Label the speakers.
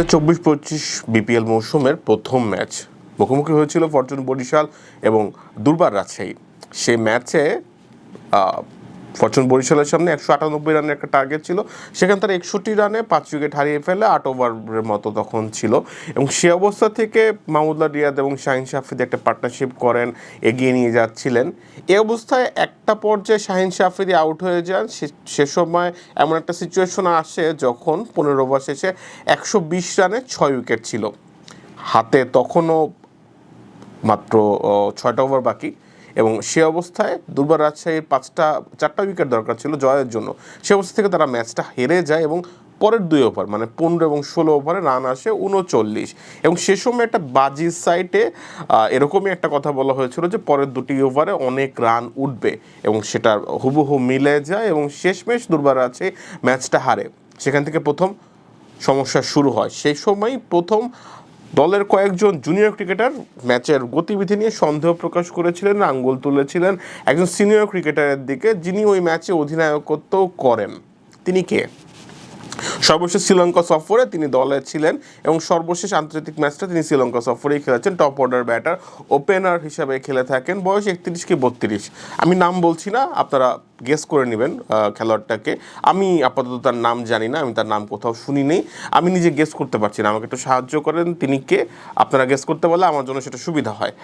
Speaker 1: হাজার চব্বিশ পঁচিশ বিপিএল মৌসুমের প্রথম ম্যাচ মুখোমুখি হয়েছিল ফরচুন বরিশাল এবং দুর্বার রাজশাহী। সেই ম্যাচে ফরচুন বরিশালের সামনে একশো আটানব্বই রানের একটা টার্গেট ছিল। সেখানে তারা একষট্টি রানে পাঁচ উইকেট হারিয়ে ফেলে আট ওভারের মতো তখন ছিল। এবং সে অবস্থা থেকে মাহমুদুল্লাহ রিয়াদ এবং শাহিন শাফিদি একটা পার্টনারশিপ করেন, এগিয়ে নিয়ে যাচ্ছিলেন। এ অবস্থায় একটা পর্যায়ে শাহিন শাফিদি আউট হয়ে যান। সে- সে সময় এমন একটা সিচুয়েশন আসে যখন পনেরো ওভার শেষে একশো বিশ রানে ছয় উইকেট ছিল। হাতে তখনও মাত্র ছয়টা ওভার বাকি। এবং সে অবস্থায় দুর্বার রাজশাহীর পাঁচটা, চারটা উইকেট দরকার ছিল জয়ের জন্য। সে অবস্থা থেকে তারা ম্যাচটা হেরে যায় এবং পরের দুই ওভার মানে পনেরো এবং ষোলো ওভারে রান আসে উনচল্লিশ। এবং সে সময় একটা বাজির সাইটে এরকমই একটা কথা বলা হয়েছিল যে পরের দুটি ওভারে অনেক রান উঠবে এবং সেটা হুবহু মিলে যায় এবং শেষমেশ দুর্বার রাজশাহী ম্যাচটা হারে। সেখান থেকে প্রথম সমস্যা শুরু হয়। সেই সময় প্রথম দলের কয়েকজন জুনিয়র ক্রিকেটার ম্যাচের গতিবিধি নিয়ে সন্দেহ প্রকাশ করেছিলেন, আঙ্গুল তুলেছিলেন একজন সিনিয়র ক্রিকেটারের দিকে, যিনি ওই ম্যাচে অধিনায়কত্ব করেন। তিনি কে? সর্বশেষ শ্রীলঙ্কা সফরে তিনি দলে ছিলেন এবং সর্বশেষ আন্তর্জাতিক ম্যাচটা তিনি শ্রীলঙ্কা সফরেই খেলেছেন। টপ অর্ডার ব্যাটার ওপেনার হিসাবে খেলে থাকেন। বয়স একত্রিশ কি বত্রিশ। আমি নাম বলছি না, আপনারা গেস করে নেবেন খেলোয়াড়টাকে। আমি আপাতত তার নাম জানি না, আমি তার নাম কোথাও শুনি নেই। আমি নিজে গেস করতে পারছি না, আমাকে একটু সাহায্য করেন। তিনি কে? আপনারা গেস করতে পারলে আমার জন্য সেটা সুবিধা হয়।